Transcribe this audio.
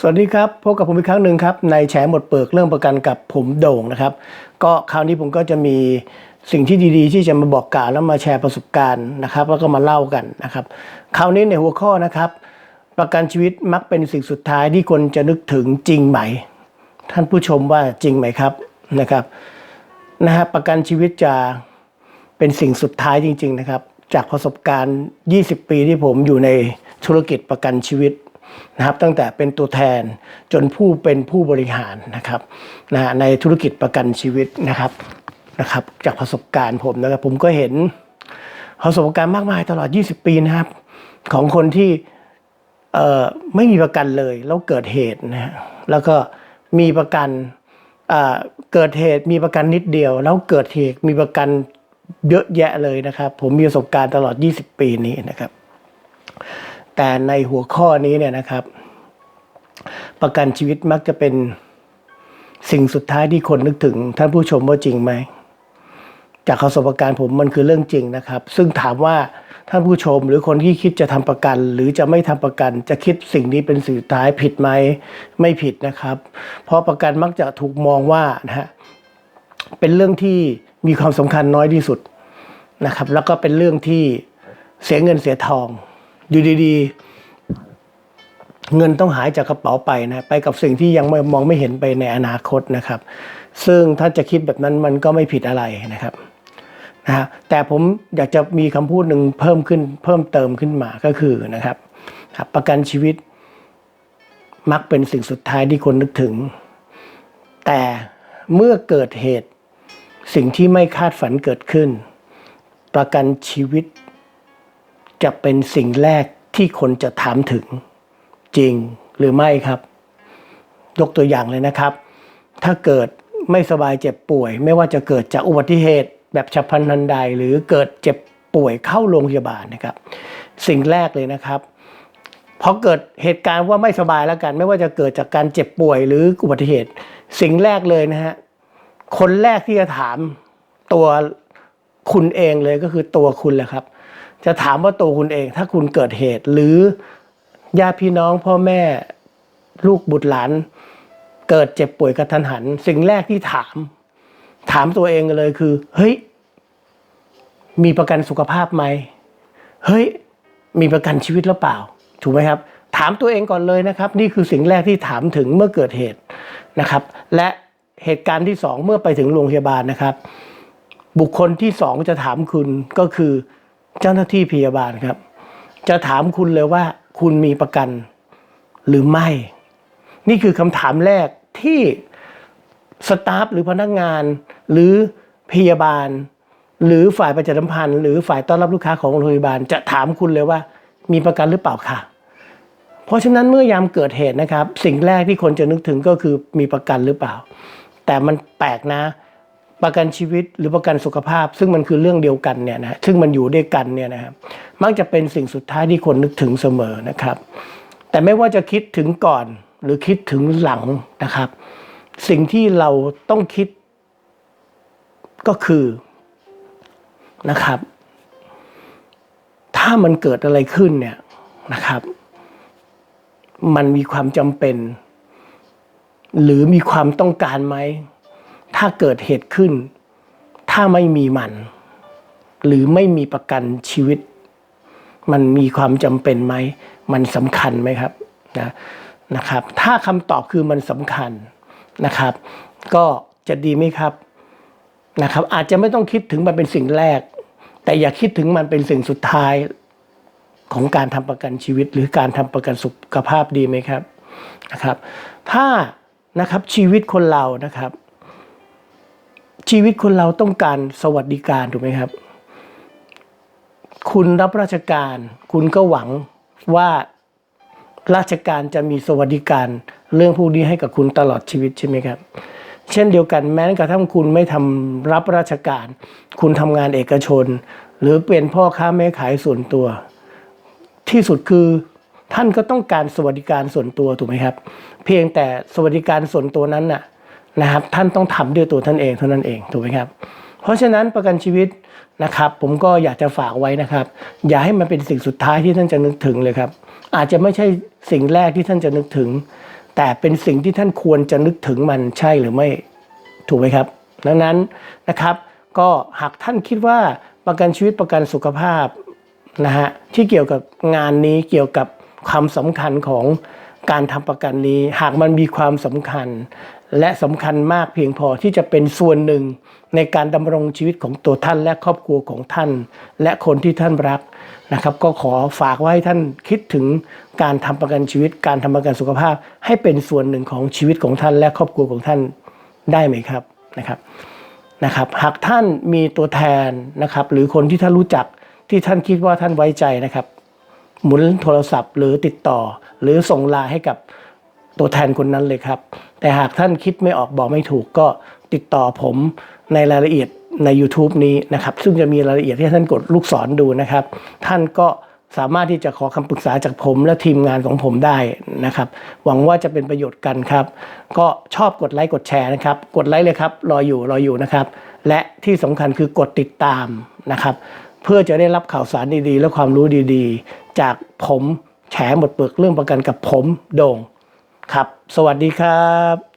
สวัสดีครับพบกับผมอีกครั้งหนึ่งครับในแฉหมดเปลือกเรื่องประกันกับผมโด่งนะครับ ก็คราวนี้ผมก็จะมีสิ่งที่ดีๆ ที่จะมาบอกกล่าวแล้วมาแชร์ประสบการณ์นะครับ แล้วก็มาเล่ากันนะครับ คราวนี้ในหัวข้อนะครับ ประกันชีวิตมักเป็นสิ่งสุดท้ายที่คนจะนึกถึงจริงไหม ท่านผู้ชมว่าจริงไหมครับนะครับนะฮะประกันชีวิตจะเป็นสิ่งสุดท้ายจริง ๆนะครับ จากประสบการณ์ 20 ปีที่ผมอยู่ในธุรกิจประกันชีวิต นะครับตั้งแต่เป็นตัวแทนจนผู้เป็นผู้บริหารนะครับนะในธุรกิจประกันชีวิตนะครับนะครับ จากประสบการณ์ผมนะครับผมก็เห็นประสบการณ์มากมายตลอด 20 ปีนะครับ ของคนที่เอ่อไม่มีประกันเลยแล้วเกิดเหตุนะฮะแล้วก็มีประกันอ่าเกิดเหตุมีประกันนิดเดียว แล้วเกิดเหตุมีประกันเยอะแยะเลยนะครับ ผมมีประสบการณ์ตลอด 20 ปีนี้นะครับ แต่ในหัวข้อนี้เนี่ยนะครับ ประกันชีวิตมักจะเป็นสิ่งสุดท้ายที่คนนึกถึง ท่านผู้ชมว่าจริงไหม จากประสบการณ์ผมมันคือเรื่องจริงนะครับ ซึ่งถามว่าท่านผู้ชมหรือคนที่คิดจะทำประกัน หรือจะไม่ทำประกันจะคิดสิ่งนี้เป็นสิ่งสุดท้ายผิดไหมไม่ผิดนะครับ เพราะประกันมักจะถูกมองว่านะฮะเป็นเรื่องที่มีความสำคัญน้อยที่สุดนะครับ แล้วก็เป็นเรื่องที่เสียเงินเสียทอง อยู่ดีๆ เงินต้องหายจากกระเป๋าไปนะไปกับสิ่งที่ยังไม่มองไม่เห็นไปในอนาคตนะครับ ซึ่งถ้าจะคิดแบบนั้นมันก็ไม่ผิดอะไรนะครับนะฮะแต่ผมอยากจะมีคำพูดหนึ่งเพิ่มขึ้นเพิ่มเติมขึ้นมาก็คือนะครับ ประกันชีวิตมักเป็นสิ่งสุดท้ายที่คนนึกถึง แต่เมื่อเกิดเหตุสิ่งที่ไม่คาดฝันเกิดขึ้น ประกันชีวิต จะเป็นสิ่งแรกที่คนจะถามถึงจริงหรือไม่ครับ ยกตัวอย่างเลยนะครับ ถ้าเกิดไม่สบายเจ็บป่วย ไม่ว่าจะเกิดจากอุบัติเหตุแบบฉับพลันทันใด หรือเกิดเจ็บป่วยเข้าโรงพยาบาลนะครับ สิ่งแรกเลยนะครับพอเกิดเหตุการณ์ว่าไม่สบายแล้วกัน ไม่ว่าจะเกิดจากการเจ็บป่วยหรืออุบัติเหตุ สิ่งแรกเลยนะฮะคนแรกที่จะถามตัวคุณเองเลยก็คือตัวคุณแหละครับ จะถามว่าตัวคุณเอง ถ้าคุณเกิดเหตุ หรือญาติพี่น้องพ่อแม่ลูกบุตรหลาน เกิดเจ็บป่วยกระทันหัน สิ่งแรกที่ถาม ถามตัวเองเลยคือ เฮ้ย มีประกันสุขภาพไหมเฮ้ย มีประกันชีวิตหรือเปล่า ถูกไหมครับ ถามตัวเองก่อนเลยนะครับ นี่คือสิ่งแรกที่ถามถึงเมื่อเกิดเหตุนะครับ และเหตุการณ์ที่สองเมื่อไปถึงโรงพยาบาลนะครับ บุคคลที่สองจะถามคุณก็คือ เจ้าหน้าที่พยาบาลครับ จะถามคุณเลยว่าคุณมีประกันหรือไม่ นี่คือคำถามแรกที่สตาฟหรือพนักงาน หรือพยาบาล หรือฝ่ายประชาสัมพันธ์ หรือฝ่ายต้อนรับลูกค้าของโรงพยาบาล จะถามคุณเลยว่ามีประกันหรือเปล่าค่ะ เพราะฉะนั้นเมื่อยามเกิดเหตุนะครับ สิ่งแรกที่คนจะนึกถึงก็คือมีประกันหรือเปล่า แต่มันแปลกนะ ประกันชีวิตหรือประกันสุขภาพ ซึ่งมันคือเรื่องเดียวกันเนี่ยนะซึ่งมันอยู่ด้วยกันเนี่ยนะครับมักจะเป็นสิ่งสุดท้ายที่คนนึกถึงเสมอนะครับ แต่ไม่ว่าจะคิดถึงก่อนหรือคิดถึงหลังนะครับ สิ่งที่เราต้องคิดก็คือนะครับ ถ้ามันเกิดอะไรขึ้นเนี่ยนะครับ มันมีความจำเป็น หรือมีความต้องการไหม ถ้าเกิดเหตุขึ้น ถ้าไม่มีมัน หรือไม่มีประกันชีวิต มันมีความจำเป็นไหม มันสำคัญไหมครับนะนะครับ ถ้าคำตอบคือมันสำคัญนะครับ ก็จะดีไหมครับนะครับ อาจจะไม่ต้องคิดถึงมันเป็นสิ่งแรก แต่อย่าคิดถึงมันเป็นสิ่งสุดท้ายของการทำประกันชีวิต หรือการทำประกันสุขภาพดีไหมครับนะครับ ถ้านะครับชีวิตคนเรานะครับ ชีวิตคนเราต้องการสวัสดิการถูกไหมครับ คุณรับราชการ คุณก็หวังว่าราชการจะมีสวัสดิการเรื่องพวกนี้ให้กับคุณตลอดชีวิตใช่ไหมครับ เช่นเดียวกันแม้กระทั่งคุณไม่ทำรับราชการ คุณทำงานเอกชน หรือเป็นพ่อค้าแม่ขายส่วนตัว ที่สุดคือท่านก็ต้องการสวัสดิการส่วนตัวถูกไหมครับ เพียงแต่สวัสดิการส่วนตัวนั้นน่ะ นะครับท่านต้องทำด้วยตัวท่านเองเท่านั้นเองถูกไหมครับ เพราะฉะนั้นประกันชีวิตนะครับ ผมก็อยากจะฝากไว้นะครับ อย่าให้มันเป็นสิ่งสุดท้ายที่ท่านจะนึกถึงเลยครับ อาจจะไม่ใช่สิ่งแรกที่ท่านจะนึกถึง แต่เป็นสิ่งที่ท่านควรจะนึกถึงมันใช่หรือไม่ถูกไหมครับ ดังนั้นนะครับ ก็หากท่านคิดว่าประกันชีวิตประกันสุขภาพนะฮะที่เกี่ยวกับงานนี้เกี่ยวกับความสำคัญของ การทำประกันนี้หากมันมีความสำคัญ และสำคัญมากเพียงพอที่จะเป็นส่วนหนึ่ง ในการดำรงชีวิตของตัวท่านและครอบครัวของท่าน และคนที่ท่านรักนะครับ ก็ขอฝากไว้ให้ท่านคิดถึงการทำประกันชีวิต การทำประกันสุขภาพ ให้เป็นส่วนหนึ่งของชีวิตของท่าน และครอบครัวของท่านได้ไหมครับนะครับนะครับหากท่านมีตัวแทนนะครับหรือคนที่ท่านรู้จักที่ท่านคิดว่าท่านไว้ใจนะครับ หมุนโทรศัพท์หรือติดต่อ หรือส่งไลน์ให้กับตัวแทนคนนั้นเลยครับ แต่หากท่านคิดไม่ออกบอกไม่ถูกก็ติดต่อผมในรายละเอียดใน YouTube นี้นะครับ ซึ่งจะมีรายละเอียดที่ท่านกดลูกศรดูนะครับ ท่านก็สามารถที่จะขอคำปรึกษาจากผมและทีมงานของผมได้นะครับ หวังว่าจะเป็นประโยชน์กันครับ ก็ชอบกดไลค์กดแชร์นะครับ กดไลค์เลยครับ รออยู่รออยู่นะครับ และที่สำคัญคือกดติดตามนะครับ เพื่อจะได้รับข่าวสารดีๆ และความรู้ดีๆ จากผม แฉหมดเปลือกเรื่องประกันกับผมโด่งครับ สวัสดีครับ